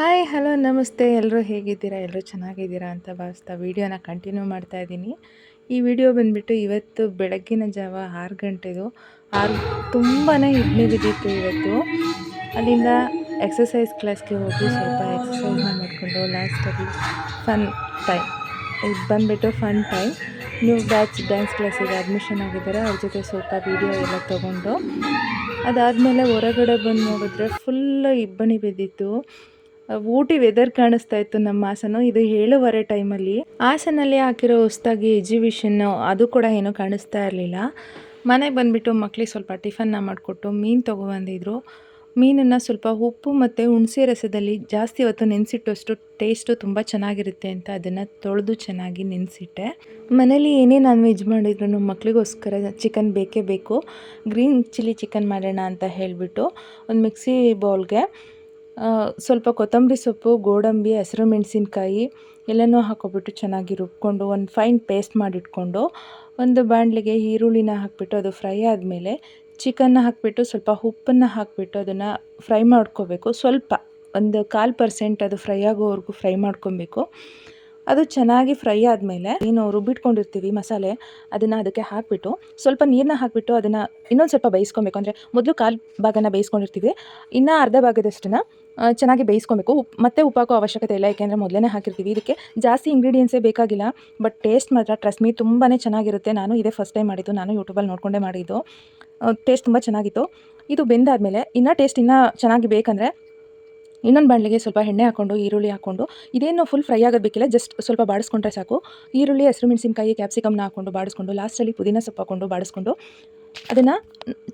Hi hello ನಮಸ್ತೆ. ಎಲ್ಲರೂ ಹೇಗಿದ್ದೀರಾ? ಎಲ್ಲರೂ ಚೆನ್ನಾಗಿದ್ದೀರಾ ಅಂತ ಭಾವಿಸ್ತಾ ವೀಡಿಯೋನ ಕಂಟಿನ್ಯೂ ಮಾಡ್ತಾ ಇದ್ದೀನಿ. ಈ ವಿಡಿಯೋ ಬಂದುಬಿಟ್ಟು ಇವತ್ತು ಬೆಳಗ್ಗಿನ ಜಾವ ಆರು ಗಂಟೆದು. ಆರು ತುಂಬಾ ಇಡ್ಲಿ ಬಿದ್ದಿತ್ತು ಇವತ್ತು. ಅಲ್ಲಿಂದ ಎಕ್ಸಸೈಸ್ ಕ್ಲಾಸ್ಗೆ ಹೋಗಿ ಸ್ವಲ್ಪ ಎಕ್ಸಸೈಸ್ನ ಮಾಡಿಕೊಂಡು ಲಾಸ್ಟಲ್ಲಿ ಫನ್ ಟೈಮ್ ಇದು ಬಂದುಬಿಟ್ಟು fun time new batch dance ಕ್ಲಾಸಿಗೆ ಅಡ್ಮಿಷನ್ ಆಗಿದ್ದಾರೆ. ಅವ್ರ ಜೊತೆ ಸ್ವಲ್ಪ ವೀಡಿಯೋ ಎಲ್ಲ ತೊಗೊಂಡು. ಅದಾದಮೇಲೆ ಹೊರಗಡೆ ಬಂದು ನೋಡಿದ್ರೆ ಫುಲ್ ಇಬ್ಬನಿ ಬಿದ್ದಿತ್ತು. ಊಟಿ ವೆದರ್ ಕಾಣಿಸ್ತಾ ಇತ್ತು ನಮ್ಮ ಹಾಸನ. ಇದು ಏಳುವರೆ ಟೈಮಲ್ಲಿ ಹಾಸನಲ್ಲಿ ಹಾಕಿರೋ ಹೊಸ್ದಾಗಿ ಎಜಿಬಿಷನ್ನು ಅದು ಕೂಡ ಏನು ಕಾಣಿಸ್ತಾ ಇರಲಿಲ್ಲ. ಮನೆಗೆ ಬಂದುಬಿಟ್ಟು ಮಕ್ಕಳಿಗೆ ಸ್ವಲ್ಪ ಟಿಫನ್ನ ಮಾಡಿಕೊಟ್ಟು ಮೀನು ತೊಗೊಬಂದಿದ್ರು. ಮೀನನ್ನು ಸ್ವಲ್ಪ ಉಪ್ಪು ಮತ್ತು ಹುಣಸೆ ರಸದಲ್ಲಿ ಜಾಸ್ತಿ ಹೊತ್ತು ನೆನೆಸಿಟ್ಟಷ್ಟು ಟೇಸ್ಟು ತುಂಬ ಚೆನ್ನಾಗಿರುತ್ತೆ ಅಂತ ಅದನ್ನು ತೊಳೆದು ಚೆನ್ನಾಗಿ ನೆನೆಸಿಟ್ಟೆ. ಮನೇಲಿ ಏನೇ ನಾನ್ ವೆಜ್ ಮಾಡಿದ್ರು ಮಕ್ಕಳಿಗೋಸ್ಕರ ಚಿಕನ್ ಬೇಕೇ ಬೇಕು. ಗ್ರೀನ್ ಚಿಲ್ಲಿ ಚಿಕನ್ ಮಾಡೋಣ ಅಂತ ಹೇಳಿಬಿಟ್ಟು ಒಂದು ಮಿಕ್ಸಿ ಬೌಲ್ಗೆ ಸ್ವಲ್ಪ ಕೊತ್ತಂಬರಿ ಸೊಪ್ಪು, ಗೋಡಂಬಿ, ಹಸಿರು ಮೆಣಸಿನ್ಕಾಯಿ ಎಲ್ಲನೂ ಹಾಕ್ಕೊಬಿಟ್ಟು ಚೆನ್ನಾಗಿ ರುಬ್ಕೊಂಡು ಒಂದು ಫೈನ್ ಪೇಸ್ಟ್ ಮಾಡಿಟ್ಕೊಂಡು ಒಂದು ಬಾಣಲಿಗೆ ಈರುಳ್ಳಿನ ಹಾಕಿಬಿಟ್ಟು ಅದು ಫ್ರೈ ಆದಮೇಲೆ ಚಿಕನ್ನ ಹಾಕಿಬಿಟ್ಟು ಸ್ವಲ್ಪ ಉಪ್ಪನ್ನು ಹಾಕಿಬಿಟ್ಟು ಅದನ್ನು ಫ್ರೈ ಮಾಡ್ಕೋಬೇಕು. ಸ್ವಲ್ಪ ಒಂದು ಕಾಲು ಪರ್ಸೆಂಟ್ ಅದು ಫ್ರೈ ಆಗೋವರೆಗೂ ಫ್ರೈ ಮಾಡ್ಕೊಬೇಕು. ಅದು ಚೆನ್ನಾಗಿ ಫ್ರೈ ಆದಮೇಲೆ ಏನು ರುಬ್ಬಿಟ್ಕೊಂಡಿರ್ತೀವಿ ಮಸಾಲೆ, ಅದನ್ನು ಅದಕ್ಕೆ ಹಾಕಿಬಿಟ್ಟು ಸ್ವಲ್ಪ ನೀರನ್ನ ಹಾಕಿಬಿಟ್ಟು ಅದನ್ನು ಇನ್ನೊಂದು ಸ್ವಲ್ಪ ಬೇಯಿಸ್ಕೊಬೇಕು. ಅಂದರೆ ಮೊದಲು ಕಾಲು ಭಾಗನ ಬೇಯಿಸ್ಕೊಂಡಿರ್ತೀವಿ, ಇನ್ನು ಅರ್ಧ ಭಾಗದಷ್ಟನ್ನು ಚೆನ್ನಾಗಿ ಬೇಯಿಸ್ಕೊಬೇಕು. ಉಪ್, ಮತ್ತೆ ಉಪ್ಪಾಕೋ ಅವಶ್ಯಕತೆ ಇಲ್ಲ, ಯಾಕೆಂದರೆ ಮೊದಲೇ ಹಾಕಿರ್ತೀವಿ. ಇದಕ್ಕೆ ಜಾಸ್ತಿ ಇಂಗ್ರೀಡಿಯೆಂಟ್ಸೇ ಬೇಕಾಗಿಲ್ಲ ಬಟ್ ಟೇಸ್ಟ್ ಮಾತ್ರ ಟ್ರಸ್ಟ್ ಮೀ ತುಂಬಾ ಚೆನ್ನಾಗಿರುತ್ತೆ. ನಾನು ಇದೇ ಫಸ್ಟ್ ಟೈಮ್ ಮಾಡಿದ್ದು, ನಾನು ಯೂಟ್ಯೂಬಲ್ಲಿ ನೋಡಿಕೊಂಡೇ ಮಾಡಿದ್ದು. ಟೇಸ್ಟ್ ತುಂಬ ಚೆನ್ನಾಗಿತ್ತು. ಇದು ಬೆಂದಾದಮೇಲೆ, ಇನ್ನೂ ಟೇಸ್ಟ್ ಇನ್ನೂ ಚೆನ್ನಾಗಿ ಬೇಕಂದರೆ ಇನ್ನೊಂದು ಬಾಣಲಿಗೆ ಸ್ವಲ್ಪ ಎಣ್ಣೆ ಹಾಕ್ಕೊಂಡು ಈರುಳ್ಳಿ ಹಾಕ್ಕೊಂಡು ಇದೇನು ಫುಲ್ ಫ್ರೈ ಆಗೋದು ಬೇಕಿಲ್ಲ ಜಸ್ಟ್ ಸ್ವಲ್ಪ ಬಾಡಿಸ್ಕೊಂಡ್ರೆ ಸಾಕು. ಈರುಳ್ಳಿ, ಹಸಿರು ಮೆಣಸಿನಕಾಯಿ ಕ್ಯಾಪ್ಸಿಕಮ್ನ ಹಾಕ್ಕೊಂಡು ಬಾಡಿಸ್ಕೊಂಡು ಲಾಸ್ಟಲ್ಲಿ ಪುದೀನ ಸೊಪ್ಪು ಹಾಕ್ಕೊಂಡು ಬಾಡಿಸ್ಕೊಂಡು, ಅದನ್ನು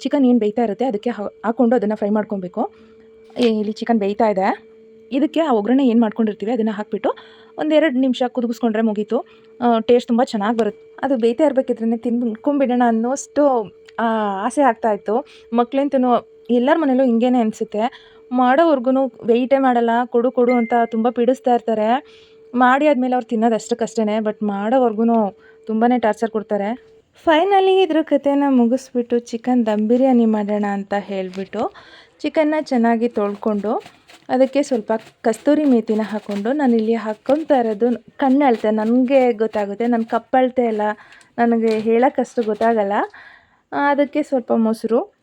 ಚಿಕನ್ ಏನು ಬೇಯ್ತಾ ಇರುತ್ತೆ ಅದಕ್ಕೆ ಹಾಕ್ಕೊಂಡು ಅದನ್ನು ಫ್ರೈ ಮಾಡ್ಕೊಬೇಕು. ಇಲ್ಲಿ ಚಿಕನ್ ಬೇಯ್ತಾ ಇದೆ. ಇದಕ್ಕೆ ಆ ಒಗ್ಗರಣೆ ಏನು ಮಾಡ್ಕೊಂಡಿರ್ತೀವಿ ಅದನ್ನು ಹಾಕಿಬಿಟ್ಟು ಒಂದೆರಡು ನಿಮಿಷ ಕುದಿಸ್ಕೊಂಡ್ರೆ ಮುಗೀತು. ಟೇಸ್ಟ್ ತುಂಬ ಚೆನ್ನಾಗಿ ಬರುತ್ತೆ ಅದು ಬೇಯ್ತಾ ಇರಬೇಕಿದ್ರೆ ತಿನ್ಕೊಂಬಿಡೋಣ ಅನ್ನೋಷ್ಟು ಆಸೆ ಆಗ್ತಾಯಿತ್ತು ಮಕ್ಳಂತೂ ಎಲ್ಲರ ಮನೇಲೂ ಹಿಂಗೇನೆ ಅನಿಸುತ್ತೆ. ಮಾಡೋವರ್ಗು ವೆಯ್ಟೇ ಮಾಡಲ್ಲ, ಕೊಡು ಕೊಡು ಅಂತ ತುಂಬ ಪೀಡಿಸ್ತಾ ಇರ್ತಾರೆ. ಮಾಡಿ ಆದಮೇಲೆ ಅವ್ರು ತಿನ್ನೋದು ಅಷ್ಟಕ್ಕಷ್ಟೇ ಬಟ್ ಮಾಡೋವರ್ಗು ತುಂಬಾ ಟಾರ್ಚರ್ ಕೊಡ್ತಾರೆ. ಫೈನಲಿ ಇದ್ರ ಕಥೆನ ಮುಗಿಸ್ಬಿಟ್ಟು ಚಿಕನ್ ದಮ್ ಬಿರಿಯಾನಿ ಮಾಡೋಣ ಅಂತ ಹೇಳಿಬಿಟ್ಟು ಚಿಕನ್ನ ಚೆನ್ನಾಗಿ ತೊಳ್ಕೊಂಡು ಅದಕ್ಕೆ ಸ್ವಲ್ಪ ಕಸ್ತೂರಿ ಮೇಥಿನ ಹಾಕ್ಕೊಂಡು ನಾನಿಲ್ಲಿ ಹಾಕ್ಕೊತಾ ಇರೋದು ಕಣ್ಣು ನನಗೆ ಗೊತ್ತಾಗುತ್ತೆ ನನ್ನ ಕಪ್ಪಳತೆ ಇಲ್ಲ ನನಗೆ ಹೇಳೋಕ್ಕಷ್ಟು ಗೊತ್ತಾಗಲ್ಲ. ಅದಕ್ಕೆ ಸ್ವಲ್ಪ ಮೊಸರು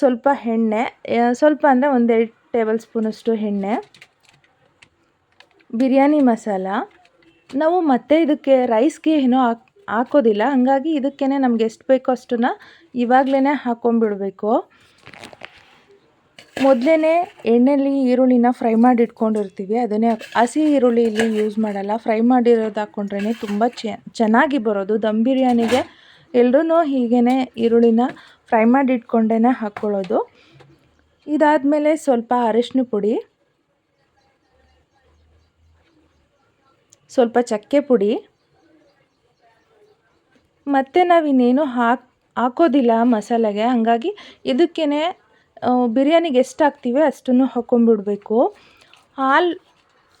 ಸ್ವಲ್ಪ ಎಣ್ಣೆ ಸ್ವಲ್ಪ ಅಂದರೆ ಒಂದೆರಡು ಟೇಬಲ್ ಸ್ಪೂನಷ್ಟು ಎಣ್ಣೆ, ಬಿರಿಯಾನಿ ಮಸಾಲ. ನಾವು ಮತ್ತೆ ಇದಕ್ಕೆ ರೈಸ್ಗೆ ಏನೋ ಹಾಕ್, ಹಾಕೋದಿಲ್ಲ. ಹಾಗಾಗಿ ಇದಕ್ಕೇ ನಮ್ಗೆ ಎಷ್ಟು ಬೇಕೋ ಅಷ್ಟನ್ನು ಇವಾಗಲೇ ಹಾಕ್ಕೊಂಡ್ಬಿಡಬೇಕು ಮೊದಲೇ ಎಣ್ಣೆಯಲ್ಲಿ ಈರುಳ್ಳಿನ ಫ್ರೈ ಮಾಡಿ ಇಟ್ಕೊಂಡಿರ್ತೀವಿ ಅದನ್ನೇ ಹಸಿ ಈರುಳ್ಳಿ ಇಲ್ಲಿ ಯೂಸ್ ಮಾಡಲ್ಲ. ಫ್ರೈ ಮಾಡಿರೋದು ಹಾಕ್ಕೊಂಡ್ರೇ ತುಂಬ ಚೆನ್ನಾಗಿ ಬರೋದು. ದಮ್ ಬಿರಿಯಾನಿಗೆ ಎಲ್ಲರೂ ಹೀಗೇ ಈರುಳ್ಳಿನ ಫ್ರೈ ಮಾಡಿ ಇಟ್ಕೊಂಡೇ ಹಾಕ್ಕೊಳ್ಳೋದು. ಇದಾದಮೇಲೆ ಸ್ವಲ್ಪ ಅರಿಶಿನ ಪುಡಿ, ಸ್ವಲ್ಪ ಚಕ್ಕೆ ಪುಡಿ. ಮತ್ತು ನಾವು ಇನ್ನೇನು ಹಾಕಿ, ಹಾಕೋದಿಲ್ಲ ಮಸಾಲೆಗೆ. ಹಾಗಾಗಿ ಇದಕ್ಕೇ ಬಿರಿಯಾನಿಗೆ ಎಷ್ಟು ಹಾಕ್ತೀವಿ ಅಷ್ಟನ್ನು ಹಾಕ್ಕೊಂಬಿಡ್ಬೇಕು. ಹಾಲ್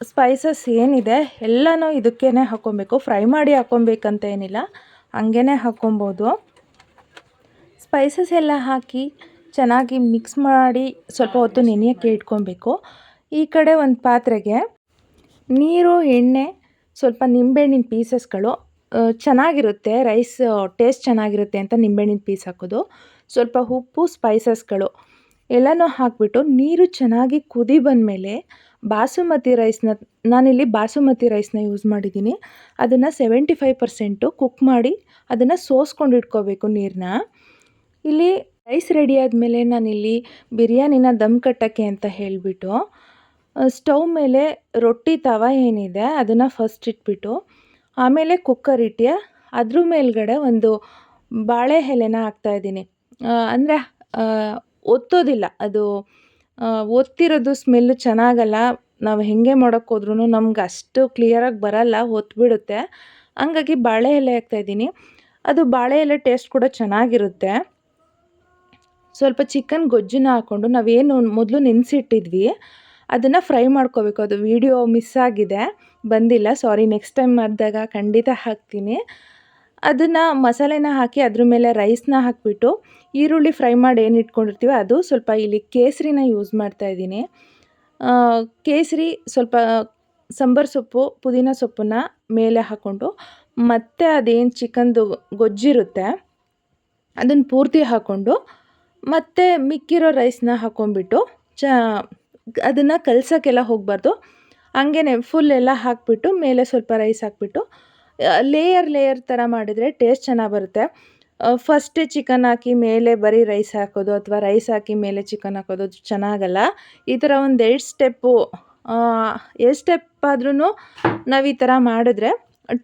ಸ್ಪೈಸಸ್ ಏನಿದೆ ಎಲ್ಲನೂ ಇದಕ್ಕೇ ಹಾಕ್ಕೊಬೇಕು. ಫ್ರೈ ಮಾಡಿ ಹಾಕ್ಕೊಬೇಕಂತ ಏನಿಲ್ಲ. ಹಂಗೇ ಹಾಕ್ಕೊಬೋದು ಸ್ಪೈಸಸ್ ಎಲ್ಲ ಹಾಕಿ ಚೆನ್ನಾಗಿ ಮಿಕ್ಸ್ ಮಾಡಿ ಸ್ವಲ್ಪ ಹೊತ್ತು ನೆನೆಯೋಕ್ಕೆ ಇಟ್ಕೊಬೇಕು. ಈ ಕಡೆ ಒಂದು ಪಾತ್ರೆಗೆ ನೀರು, ಎಣ್ಣೆ, ಸ್ವಲ್ಪ ನಿಂಬೆಹಣ್ಣಿನ ಪೀಸಸ್ಗಳು ಚೆನ್ನಾಗಿರುತ್ತೆ. ರೈಸ್ ಟೇಸ್ಟ್ ಚೆನ್ನಾಗಿರುತ್ತೆ ಅಂತ ನಿಂಬೆಹಣ್ಣಿನ ಪೀಸ್ ಹಾಕೋದು. ಸ್ವಲ್ಪ ಉಪ್ಪು ಸ್ಪೈಸಸ್ಗಳು ಎಲ್ಲನೂ ಹಾಕಿಬಿಟ್ಟು ನೀರು ಚೆನ್ನಾಗಿ ಕುದಿ ಬಂದಮೇಲೆ ಬಾಸುಮತಿ ರೈಸ್ನ, ನಾನಿಲ್ಲಿ ಬಾಸುಮತಿ ರೈಸ್ನ ಯೂಸ್ ಮಾಡಿದ್ದೀನಿ. ಅದನ್ನು ಸೆವೆಂಟಿ ಫೈವ್ ಪರ್ಸೆಂಟು ಕುಕ್ ಮಾಡಿ ಅದನ್ನು ಸೋಸ್ಕೊಂಡು ಇಟ್ಕೋಬೇಕು ನೀರನ್ನ ಇಲ್ಲಿ ರೈಸ್ ರೆಡಿ ಆದಮೇಲೆ ನಾನಿಲ್ಲಿ ಬಿರಿಯಾನಿನ ದಮ್ ಕಟ್ಟೋಕ್ಕೆ ಅಂತ ಹೇಳಿಬಿಟ್ಟು ಸ್ಟವ್ ಮೇಲೆ ರೊಟ್ಟಿ ತವ ಏನಿದೆ ಅದನ್ನು ಫಸ್ಟ್ ಇಟ್ಬಿಟ್ಟು, ಆಮೇಲೆ ಕುಕ್ಕರ್ ಇಟ್ಟು ಅದ್ರ ಮೇಲ್ಗಡೆ ಒಂದು ಬಾಳೆ ಎಲೆನ ಹಾಕ್ತಾಯಿದ್ದೀನಿ ಅಂದರೆ ಒತ್ತೋದಿಲ್ಲ. ಅದು ಒತ್ತಿರೋದು ಸ್ಮೆಲ್ ಚೆನ್ನಾಗಲ್ಲ, ನಾವು ಹೇಗೆ ಮಾಡೋಕ್ಕೆ ಹೋದ್ರೂ ನಮ್ಗೆ ಅಷ್ಟು ಕ್ಲಿಯರಾಗಿ ಬರಲ್ಲ, ಒತ್ಬಿಡುತ್ತೆ. ಹಂಗಾಗಿ ಬಾಳೆ ಎಲೆ ಹಾಕ್ತಾಯಿದ್ದೀನಿ ಅದು ಬಾಳೆ ಎಲೆ ಟೇಸ್ಟ್ ಕೂಡ ಚೆನ್ನಾಗಿರುತ್ತೆ. ಸ್ವಲ್ಪ ಚಿಕನ್ ಗೊಜ್ಜನ್ನ ಹಾಕ್ಕೊಂಡು ನಾವೇನು ಮೊದಲು ನೆನೆಸಿಟ್ಟಿದ್ವಿ. ಅದನ್ನು ಫ್ರೈ ಮಾಡ್ಕೋಬೇಕು. ಅದು ವಿಡಿಯೋ ಮಿಸ್ ಆಗಿದೆ. ಬಂದಿಲ್ಲ ಸಾರಿ ನೆಕ್ಸ್ಟ್ ಟೈಮ್ ಮಾಡಿದಾಗ ಖಂಡಿತ ಹಾಕ್ತೀನಿ. ಅದನ್ನು ಮಸಾಲೆನ ಹಾಕಿ ಅದ್ರ ಮೇಲೆ ರೈಸ್ನ ಹಾಕಿಬಿಟ್ಟು ಈರುಳ್ಳಿ ಫ್ರೈ ಮಾಡಿ ಏನು ಇಟ್ಕೊಂಡಿರ್ತೀವಿ ಅದು ಸ್ವಲ್ಪ ಇಲ್ಲಿ ಕೇಸರಿನ ಯೂಸ್ ಮಾಡ್ತಾ ಇದ್ದೀನಿ. ಕೇಸರಿ ಸ್ವಲ್ಪ ಸಾಂಬಾರು ಸೊಪ್ಪು, ಪುದೀನ ಸೊಪ್ಪನ್ನ ಮೇಲೆ ಹಾಕ್ಕೊಂಡು ಮತ್ತೆ ಅದೇನು ಚಿಕನ್ದು ಗೊಜ್ಜಿರುತ್ತೆ ಅದನ್ನು ಪೂರ್ತಿ ಹಾಕ್ಕೊಂಡು ಮತ್ತೆ ಮಿಕ್ಕಿರೋ ರೈಸ್ನ ಹಾಕ್ಕೊಂಬಿಟ್ಟು ಚ, ಅದನ್ನು ಕಲ್ಸೋಕ್ಕೆಲ್ಲ ಹೋಗಬಾರ್ದು. ಹಂಗೇನೆ ಫುಲ್ ಎಲ್ಲ ಹಾಕಿಬಿಟ್ಟು ಮೇಲೆ ಸ್ವಲ್ಪ ರೈಸ್ ಹಾಕ್ಬಿಟ್ಟು ಲೇಯರ್ ಲೇಯರ್ ಥರ ಮಾಡಿದರೆ ಟೇಸ್ಟ್ ಚೆನ್ನಾಗಿ ಬರುತ್ತೆ. ಫಸ್ಟೇ ಚಿಕನ್ ಹಾಕಿ ಮೇಲೆ ಬರೀ ರೈಸ್ ಹಾಕೋದು ಅಥವಾ ರೈಸ್ ಹಾಕಿ ಮೇಲೆ ಚಿಕನ್ ಹಾಕೋದು ಚೆನ್ನಾಗಲ್ಲ. ಈ ಥರ ಒಂದು ಎರಡು ಸ್ಟೆಪ್ಪು ಎರಡು ಸ್ಟೆಪ್ ಆದ್ರೂ ನಾವು ಈ ಥರ ಮಾಡಿದ್ರೆ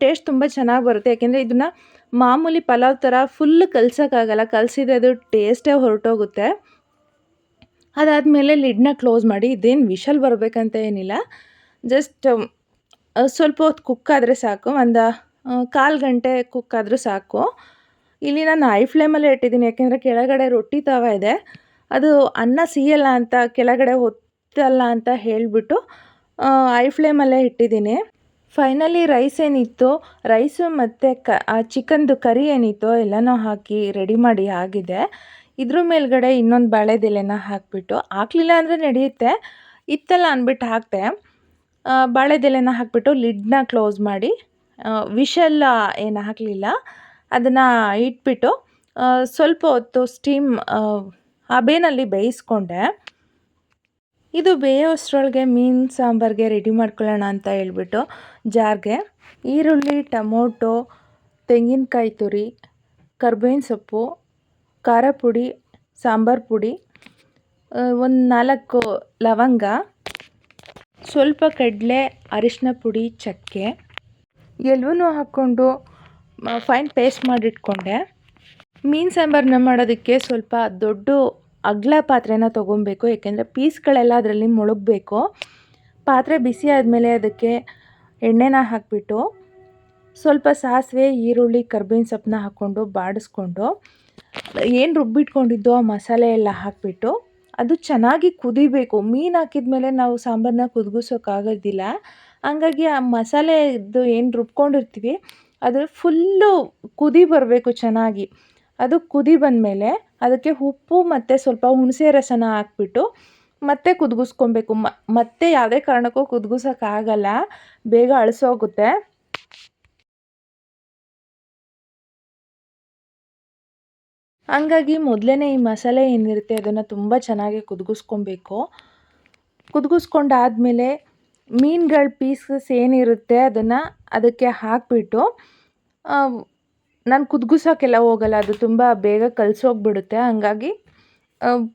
ಟೇಸ್ಟ್ ತುಂಬ ಚೆನ್ನಾಗಿ ಬರುತ್ತೆ. ಯಾಕೆಂದರೆ ಇದನ್ನು ಮಾಮೂಲಿ ಪಲಾವ್ ಥರ ಫುಲ್ ಕಲ್ಸೋಕ್ಕಾಗಲ್ಲ ಕಲಸಿದ್ರೆ ಅದು ಟೇಸ್ಟೇ ಹೊರಟೋಗುತ್ತೆ. ಅದಾದಮೇಲೆ ಲಿಡ್ನ ಕ್ಲೋಸ್ ಮಾಡಿ, ಇದೇನು ವಿಷಲ್ ಬರಬೇಕಂತ ಏನಿಲ್ಲ. ಜಸ್ಟ್ ಸ್ವಲ್ಪ ಹೊತ್ತು ಕುಕ್ ಆದರೆ ಸಾಕು. ಒಂದು ಕಾಲು ಗಂಟೆ ಕುಕ್ ಆದರೂ ಸಾಕು. ಇಲ್ಲಿ ನಾನು ಐ ಫ್ಲೇಮಲ್ಲೇ ಇಟ್ಟಿದ್ದೀನಿ, ಯಾಕೆಂದರೆ ಕೆಳಗಡೆ ರೊಟ್ಟಿ ತವ ಇದೆ. ಅದು ಅನ್ನ ಸಿಯಲ್ಲ ಅಂತ, ಕೆಳಗಡೆ ಹೊತ್ತಲ್ಲ ಅಂತ ಹೇಳಿಬಿಟ್ಟು ಐ ಫ್ಲೇಮಲ್ಲೇ ಇಟ್ಟಿದ್ದೀನಿ. ಫೈನಲಿ ರೈಸ್ ಏನಿತ್ತು? ರೈಸು ಮತ್ತು ಕ ಚಿಕನ್ದು ಕರಿ ಏನಿತ್ತು ಎಲ್ಲನೂ ಹಾಕಿ ರೆಡಿ ಮಾಡಿ ಆಗಿದೆ. ಇದ್ರ ಮೇಲ್ಗಡೆ ಇನ್ನೊಂದು ಬಾಳೆದೆಲೆನ ಹಾಕಿಬಿಟ್ಟು, ಹಾಕ್ಲಿಲ್ಲ ಅಂದರೆ ನಡೆಯುತ್ತೆ. ಇತ್ತಲ್ಲ ಅಂದ್ಬಿಟ್ಟು ಹಾಕಿದೆ. ಬಾಳೆದೆಲೆನ ಹಾಕಿಬಿಟ್ಟು ಲಿಡ್ನ ಕ್ಲೋಸ್ ಮಾಡಿ ವಿಷೆಲ್ಲ ಏನು ಹಾಕಲಿಲ್ಲ. ಅದನ್ನು ಇಟ್ಬಿಟ್ಟು ಸ್ವಲ್ಪ ಹೊತ್ತು ಸ್ಟೀಮ್ ಹಬೆನಲ್ಲಿ ಬೇಯಿಸ್ಕೊಂಡೆ. ಇದು ಬೇಯೋಷ್ಟರೊಳಗೆ ಮೀನು ಸಾಂಬಾರಿಗೆ ರೆಡಿ ಮಾಡ್ಕೊಳ್ಳೋಣ ಅಂತ ಹೇಳ್ಬಿಟ್ಟು ಜಾರ್ಗೆ. ಈರುಳ್ಳಿ, ಟೊಮೊಟೊ, ತೆಂಗಿನಕಾಯಿ ತುರಿ, ಕರ್ಬೇವಿನ ಸೊಪ್ಪು, ಖಾರ ಪುಡಿ, ಸಾಂಬಾರು ಪುಡಿ ಒಂದು ನಾಲ್ಕು ಲವಂಗ, ಸ್ವಲ್ಪ ಕಡಲೆ ಅರಿಶಿನ ಪುಡಿ, ಚಕ್ಕೆ ಎಲ್ಲವೂ ಹಾಕ್ಕೊಂಡು ಫೈನ್ ಪೇಸ್ಟ್ ಮಾಡಿಟ್ಕೊಂಡೆ. ಮೀನು ಸಾಂಬಾರನ್ನ ಮಾಡೋದಕ್ಕೆ ಸ್ವಲ್ಪ ದೊಡ್ಡ ಅಗಲ ಪಾತ್ರೆನ ತೊಗೊಬೇಕು, ಏಕೆಂದರೆ ಪೀಸ್ಗಳೆಲ್ಲ ಅದರಲ್ಲಿ ಮುಳುಗಬೇಕು. ಪಾತ್ರೆ ಬಿಸಿ ಆದಮೇಲೆ ಅದಕ್ಕೆ ಎಣ್ಣೆನ ಹಾಕಿಬಿಟ್ಟು ಸ್ವಲ್ಪ ಸಾಸಿವೆ, ಈರುಳ್ಳಿ, ಕರ್ಬೇವಿನ ಸೊಪ್ಪನ್ನ ಹಾಕ್ಕೊಂಡು ಬಾಡಿಸ್ಕೊಂಡು, ಏನು ರುಬ್ಬಿಟ್ಕೊಂಡಿದ್ದೋ ಆ ಮಸಾಲೆ ಎಲ್ಲ ಹಾಕಿಬಿಟ್ಟು ಅದು ಚೆನ್ನಾಗಿ ಕುದಿಬೇಕು. ಮೀನು ಹಾಕಿದ ಮೇಲೆ ನಾವು ಸಾಂಬಾರನ್ನ ಕುದಿಸೋಕ್ಕಾಗೋದಿಲ್ಲ ಹಂಗಾಗಿ ಆ ಮಸಾಲೆದು ಏನು ರುಬ್ಕೊಂಡಿರ್ತೀವಿ ಅದು ಫುಲ್ಲು ಕುದಿ ಬರಬೇಕು ಚೆನ್ನಾಗಿ. ಅದು ಕುದಿ ಬಂದಮೇಲೆ ಅದಕ್ಕೆ ಉಪ್ಪು ಮತ್ತು ಸ್ವಲ್ಪ ಹುಣಸೆ ರಸನ ಹಾಕ್ಬಿಟ್ಟು ಮತ್ತೆ ಕುದಿಸ್ಕೊಬೇಕು ಮತ್ತೆ ಯಾವುದೇ ಕಾರಣಕ್ಕೂ ಕುದಿಸೋಕ್ಕಾಗಲ್ಲ ಬೇಗ ಅಳಿಸೋಗುತ್ತೆ. ಹಂಗಾಗಿ ಮೊದಲೇ ಈ ಮಸಾಲೆ ಏನಿರುತ್ತೆ ಅದನ್ನು ತುಂಬ ಚೆನ್ನಾಗಿ ಕುದಿಸ್ಕೊಬೇಕು ಕುದಿಸ್ಕೊಂಡಾದ್ಮೇಲೆ ಮೀನುಗಳ ಪೀಸಸ್ ಏನಿರುತ್ತೆ ಅದನ್ನು ಅದಕ್ಕೆ ಹಾಕಿಬಿಟ್ಟು ನಾನು ಕುದಿಸೋಕ್ಕೆಲ್ಲ ಹೋಗಲ್ಲ, ಅದು ತುಂಬ ಬೇಗ ಕಲಸೋಗ್ಬಿಡುತ್ತೆ. ಹಂಗಾಗಿ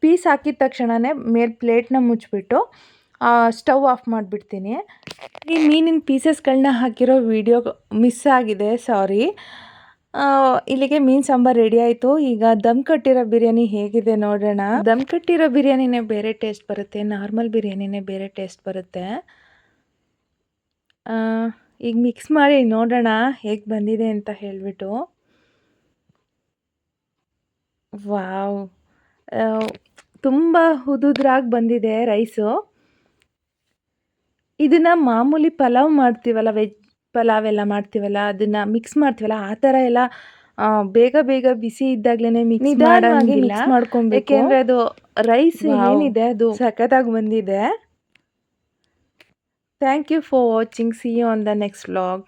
ಪೀಸ್ ಹಾಕಿದ ತಕ್ಷಣವೇ ಮೇಲೆ ಪ್ಲೇಟ್ನ ಮುಚ್ಚಿಬಿಟ್ಟು ಸ್ಟವ್ ಆಫ್ ಮಾಡಿಬಿಡ್ತೀನಿ. ಈ ಮೀನಿನ ಪೀಸಸ್ಗಳನ್ನ ಹಾಕಿರೋ ವಿಡಿಯೋ ಮಿಸ್ ಆಗಿದೆ, ಸಾರಿ. ಇಲ್ಲಿಗೆ ಮೀನು ಸಾಂಬಾರು ರೆಡಿ ಆಯಿತು. ಈಗ ದಮ್ ಕಟ್ಟಿರೋ ಬಿರಿಯಾನಿ ಹೇಗಿದೆ ನೋಡೋಣ. ದಮ್ ಕಟ್ಟಿರೋ ಬಿರಿಯಾನಿನೇ ಬೇರೆ ಟೇಸ್ಟ್ ಬರುತ್ತೆ, ನಾರ್ಮಲ್ ಬಿರಿಯಾನಿನೇ ಬೇರೆ ಟೇಸ್ಟ್ ಬರುತ್ತೆ. ಈಗ ಮಿಕ್ಸ್ ಮಾಡಿ ನೋಡೋಣ ಹೇಗೆ ಬಂದಿದೆ ಅಂತ ಹೇಳಿಬಿಟ್ಟು. ವಾವ್. ತುಂಬ ಹುದುದ್ರಾಗಿ ಬಂದಿದೆ ರೈಸು. ಇದನ್ನು ಮಾಮೂಲಿ ಪಲಾವ್ ಮಾಡ್ತೀವಲ್ಲ ವೆಜ್ ಪಲಾವ್ ಎಲ್ಲ ಮಾಡ್ತೀವಲ್ಲ ಅದನ್ನು ಮಿಕ್ಸ್ ಮಾಡ್ತೀವಲ್ಲ ಆ ಥರ ಎಲ್ಲ ಬೇಗ ಬೇಗ ಬಿಸಿ ಇದ್ದಾಗಲೇ ಮಿಕ್ಸ್ ಮಿಕ್ಸ್ ಮಾಡ್ಕೊಬೇಕು. ಯಾಕೆಂದರೆ ಅದು ರೈಸ್ ಏನಿದೆ ಅದು ಸಖತ್ತಾಗಿ ಬಂದಿದೆ. Thank you for watching. See you on the next vlog.